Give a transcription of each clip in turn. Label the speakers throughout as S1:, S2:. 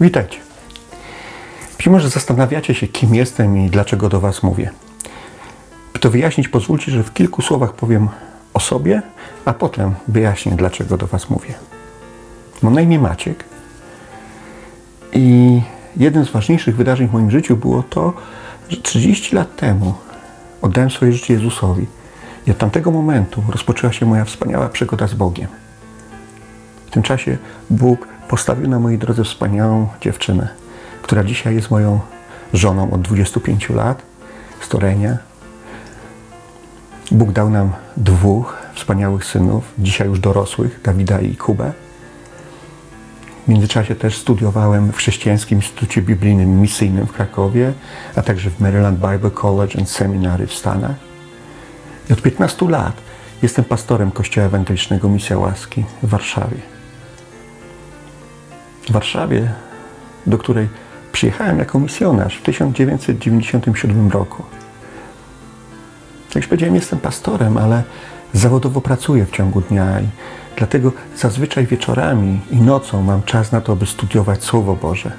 S1: Witajcie. Być może zastanawiacie się, kim jestem i dlaczego do Was mówię. By to wyjaśnić, pozwólcie, że w kilku słowach powiem o sobie, a potem wyjaśnię, dlaczego do Was mówię. Mam na imię Maciek i jednym z ważniejszych wydarzeń w moim życiu było to, że 30 lat temu oddałem swoje życie Jezusowi i od tamtego momentu rozpoczęła się moja wspaniała przygoda z Bogiem. W tym czasie Bóg postawił na mojej drodze wspaniałą dziewczynę, która dzisiaj jest moją żoną od 25 lat, z Torenia. Bóg dał nam dwóch wspaniałych synów, dzisiaj już dorosłych, Dawida i Kubę. W międzyczasie też studiowałem w Chrześcijańskim Instytucie Biblijnym Misyjnym w Krakowie, a także w Maryland Bible College and Seminary w Stanach. I od 15 lat jestem pastorem Kościoła Ewangelicznego Misja Łaski w Warszawie. W Warszawie, do której przyjechałem jako misjonarz w 1997 roku. Jak już powiedziałem, jestem pastorem, ale zawodowo pracuję w ciągu dnia i dlatego zazwyczaj wieczorami i nocą mam czas na to, by studiować Słowo Boże.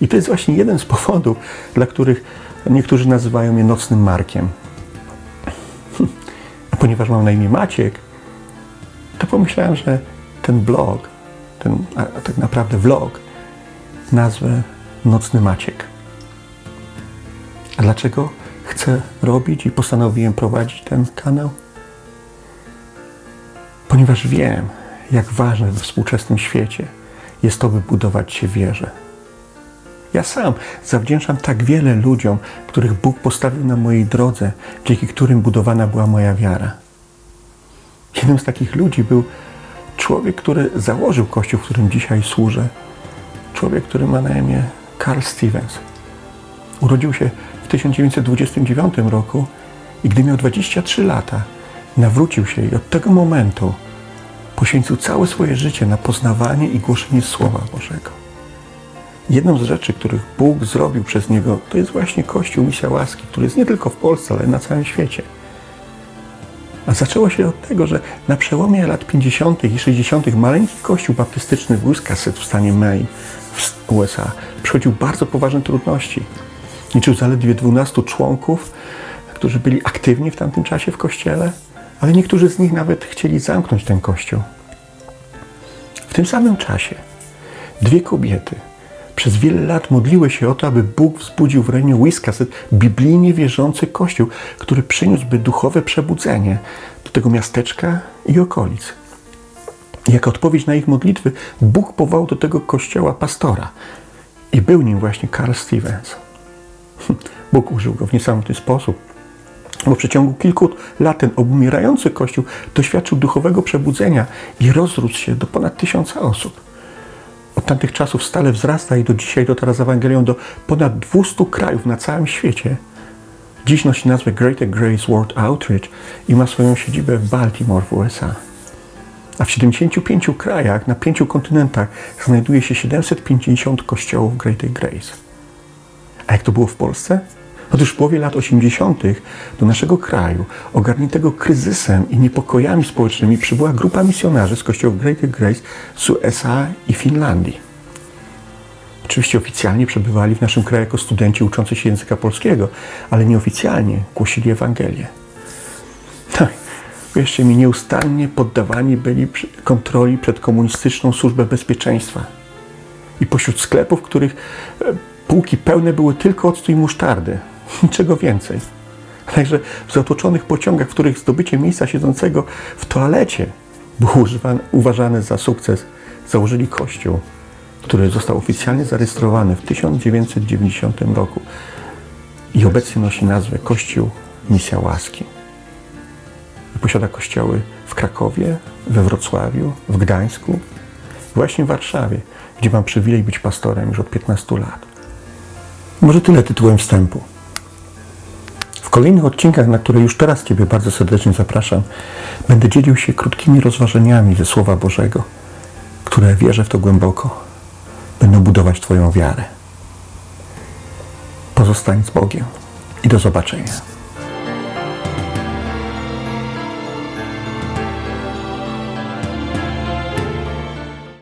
S1: I to jest właśnie jeden z powodów, dla których niektórzy nazywają mnie nocnym Markiem. A ponieważ mam na imię Maciek, to pomyślałem, że ten blog, ten a tak naprawdę vlog, nazwę Nocny Maciek. A dlaczego chcę robić i postanowiłem prowadzić ten kanał? Ponieważ wiem, jak ważne we współczesnym świecie jest to, by budować się wierze. Ja sam zawdzięczam tak wiele ludziom, których Bóg postawił na mojej drodze, dzięki którym budowana była moja wiara. Jednym z takich ludzi był człowiek, który założył kościół, w którym dzisiaj służę. Człowiek, który ma na imię Carl Stevens. Urodził się w 1929 roku i gdy miał 23 lata, nawrócił się i od tego momentu poświęcił całe swoje życie na poznawanie i głoszenie Słowa Bożego. Jedną z rzeczy, których Bóg zrobił przez niego, to jest właśnie Kościół Misja Łaski, który jest nie tylko w Polsce, ale na całym świecie. A zaczęło się od tego, że na przełomie lat 50. i 60. maleńki kościół baptystyczny w Wiscasset w stanie Maine w USA przechodził bardzo poważne trudności. Liczył zaledwie 12 członków, którzy byli aktywni w tamtym czasie w kościele, ale niektórzy z nich nawet chcieli zamknąć ten kościół. W tym samym czasie dwie kobiety przez wiele lat modliły się o to, aby Bóg wzbudził w rejonie Wiscasset biblijnie wierzący kościół, który przyniósłby duchowe przebudzenie do tego miasteczka i okolic. Jako odpowiedź na ich modlitwy Bóg powołał do tego kościoła pastora i był nim właśnie Carl Stevens. Bóg użył go w niesamowity sposób, bo w przeciągu kilku lat ten obumierający kościół doświadczył duchowego przebudzenia i rozrósł się do ponad tysiąca osób. Tamtych czasów stale wzrasta i do dzisiaj dotarła z Ewangelią do ponad 200 krajów na całym świecie. Dziś nosi nazwę Greater Grace World Outreach i ma swoją siedzibę w Baltimore w USA. A w 75 krajach na pięciu kontynentach znajduje się 750 kościołów Greater Grace. A jak to było w Polsce? Otóż w połowie lat 80. do naszego kraju, ogarniętego kryzysem i niepokojami społecznymi, przybyła grupa misjonarzy z kościołów Greater Grace z USA i Finlandii. Oczywiście oficjalnie przebywali w naszym kraju jako studenci uczący się języka polskiego, ale nieoficjalnie głosili Ewangelię. Tak, wierzcie mi, nieustannie poddawani byli kontroli przed komunistyczną służbę bezpieczeństwa. I pośród sklepów, których e, półki pełne były tylko octu i musztardy, niczego więcej. Także w zatłoczonych pociągach, w których zdobycie miejsca siedzącego w toalecie było uważane za sukces, założyli kościół, który został oficjalnie zarejestrowany w 1990 roku i obecnie nosi nazwę Kościół Misja Łaski. Posiada kościoły w Krakowie, we Wrocławiu, w Gdańsku, właśnie w Warszawie, gdzie mam przywilej być pastorem już od 15 lat. Może tyle tytułem wstępu. W kolejnych odcinkach, na które już teraz Ciebie bardzo serdecznie zapraszam, będę dzielił się krótkimi rozważaniami ze Słowa Bożego, które wierzę w to głęboko, będą budować Twoją wiarę. Pozostań z Bogiem i do zobaczenia.